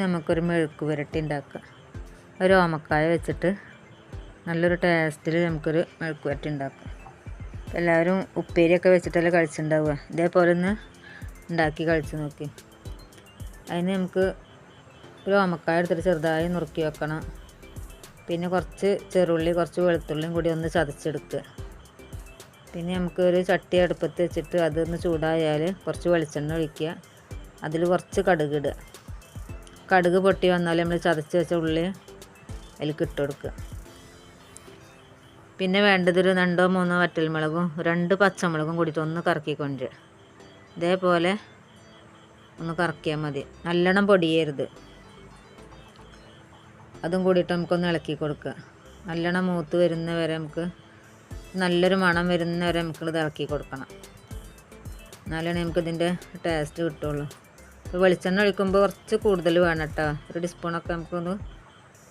നമുക്കൊരു മെഴുക്ക് പുരട്ടി ഉണ്ടാക്കാം. ഒരു ഓമക്കായ വെച്ചിട്ട് നല്ലൊരു ടേസ്റ്റിൽ നമുക്കൊരു മെഴുക്ക് പുരട്ടി ഉണ്ടാക്കാം. എല്ലാവരും ഉപ്പേരിയൊക്കെ വെച്ചിട്ടല്ലേ കഴിച്ചിട്ടുണ്ടാവുക. ഇതേപോലെ ഒന്ന് ഉണ്ടാക്കി കഴിച്ച് നോക്കി. അതിന് നമുക്ക് ഒരു ഓമക്കായ എടുത്തിട്ട് ചെറുതായി നുറുക്കി വെക്കണം. പിന്നെ കുറച്ച് ചെറുള്ളി കുറച്ച് വെളുത്തുള്ളിയും കൂടി ഒന്ന് ചതച്ചെടുക്കുക. പിന്നെ നമുക്ക് ഒരു ചട്ടി അടുപ്പത്ത് വെച്ചിട്ട് അതൊന്ന് ചൂടായാൽ കുറച്ച് വെളിച്ചെണ്ണ ഒഴിക്കുക. അതിൽ കുറച്ച് കടുക് ഇടുക. കടുക് പൊട്ടി വന്നാൽ നമ്മൾ ചതച്ച് വെച്ച ഉള്ളി അതിലേക്ക് ഇട്ട് കൊടുക്കുക. പിന്നെ വേണ്ടതൊരു രണ്ടോ മൂന്നോ വറ്റൽമുളകും രണ്ട് പച്ചമുളകും കൂടിയിട്ട് ഒന്ന് കറക്കിക്കൊണ്ട് ഇതേപോലെ ഒന്ന് കറക്കിയാൽ മതി. നല്ലോണം പൊടിയരുത്. അതും കൂടിയിട്ട് നമുക്കൊന്ന് ഇളക്കി കൊടുക്കുക. നല്ലോണം മൂത്ത് വരുന്ന വരെ നമുക്ക് നല്ലൊരു മണം വരുന്ന വരെ നമുക്കിത് ഇളക്കി കൊടുക്കണം. എന്നാലാണ് നമുക്കിതിന്റെ ടേസ്റ്റ് കിട്ടുള്ളൂ വെളിച്ചെണ്ണ ഒഴിക്കുമ്പോൾ കുറച്ച് കൂടുതൽ വേണം കേട്ടോ. ഒരു ടീസ്പൂണൊക്കെ നമുക്കൊന്ന്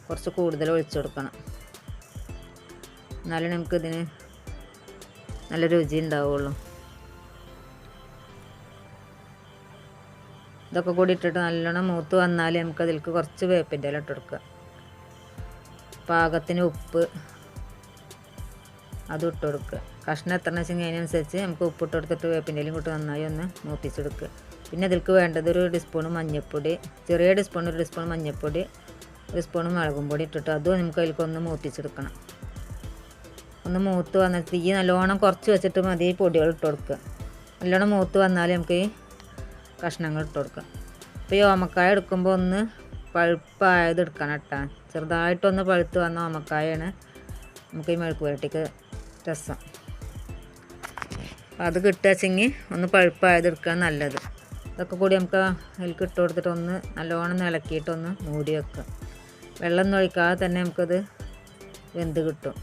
കുറച്ച് കൂടുതൽ ഒഴിച്ചു കൊടുക്കണം. എന്നാലേ നമുക്കിതിന് നല്ല രുചി ഉണ്ടാവുള്ളൂ. ഇതൊക്കെ കൂടി ഇട്ടിട്ട് നല്ലോണം മൂത്ത് വന്നാൽ നമുക്ക് അതിലേക്ക് കുറച്ച് വേപ്പിന്റെ ഇല ഇട്ട് കൊടുക്കുക. പാകത്തിന് ഉപ്പ് അതും ഇട്ട് കൊടുക്കുക. കഷ്ണം എത്ര വെച്ചെങ്കിൽ അതിനനുസരിച്ച് നമുക്ക് ഉപ്പ് ഇട്ട് കൊടുത്തിട്ട് വേപ്പിന്റെ ഇലയും കൂട്ടി നന്നായി ഒന്ന് മൂപ്പിച്ചെടുക്കുക. പിന്നെ അതിലേക്ക് വേണ്ടത് ഒരു ടീസ്പൂൺ മഞ്ഞൾപ്പൊടി ചെറിയ ടീസ്പൂൺ ഒരു ടീസ്പൂൺ മഞ്ഞൾപ്പൊടി ഒരു സ്പൂൺ മുളകും പൊടി ഇട്ടിട്ട് അതും നമുക്ക് അതിലേക്കൊന്ന് മൂത്തിച്ചെടുക്കണം ഒന്ന് മൂത്ത് വന്നിട്ട് തീ നല്ലോണം കുറച്ച് വെച്ചിട്ട് മതി പൊടികൾ ഇട്ട് കൊടുക്കുക. നല്ലോണം മൂത്ത് വന്നാൽ നമുക്ക് ഈ കഷ്ണങ്ങൾ ഇട്ട് കൊടുക്കാം. ഇപ്പോൾ ഈ ഓമക്കായ എടുക്കുമ്പോൾ ഒന്ന് പഴുപ്പായത് എടുക്കണം കേട്ടോ. ചെറുതായിട്ടൊന്ന് പഴുത്ത് വന്ന ഓമക്കായാണ് നമുക്ക് ഈ മെഴുക്ക് പുരട്ടിക്ക് രസം അത് കിട്ടുകച്ചെങ്കിൽ ഒന്ന് പഴുപ്പായത് എടുക്കുക നല്ലത്. ഇതൊക്കെ കൂടി നമുക്ക് അതിലേക്ക് ഇട്ട് കൊടുത്തിട്ടൊന്ന് നല്ലോണം ഇളക്കിയിട്ടൊന്ന് മൂടി വെക്കുക വെള്ളം ഒഴിക്കാതെ തന്നെ നമുക്കത് വെന്ത് കിട്ടും.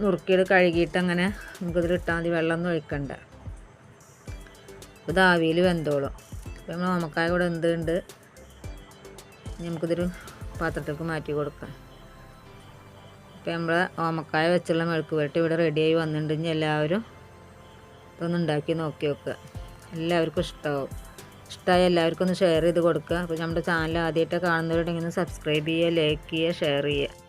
നുറുക്കിയത് കഴുകിയിട്ട് അങ്ങനെ നമുക്കിതിൽ ഇട്ടാൽ മതി വെള്ളം ഒഴിക്കണ്ട. ഇത് ആവിയിൽ വെന്തോളും. അപ്പോൾ നമ്മൾ നമുക്കായ കൂടെ എന്തുണ്ട് നമുക്കിതൊരു പാത്രത്തിലേക്ക് മാറ്റി കൊടുക്കാം. ഇപ്പം നമ്മൾ ഓമക്കായ വെച്ചുള്ള മെഴുക്ക് പുരട്ടി ഇവിടെ റെഡിയായി വന്നിട്ടുണ്ടെങ്കിൽ എല്ലാവരും ഇതൊന്ന് ഉണ്ടാക്കി നോക്കി നോക്കുക. എല്ലാവർക്കും ഇഷ്ടമാവും ഇഷ്ടമായ എല്ലാവർക്കും ഒന്ന് ഷെയർ ചെയ്ത് കൊടുക്കുക. അപ്പോൾ നമ്മുടെ ചാനൽ ആദ്യമായിട്ട് കാണുന്നവരുണ്ടെങ്കിൽ ഒന്ന് സബ്സ്ക്രൈബ് ചെയ്യുക ലൈക്ക് ചെയ്യുക ഷെയർ ചെയ്യുക.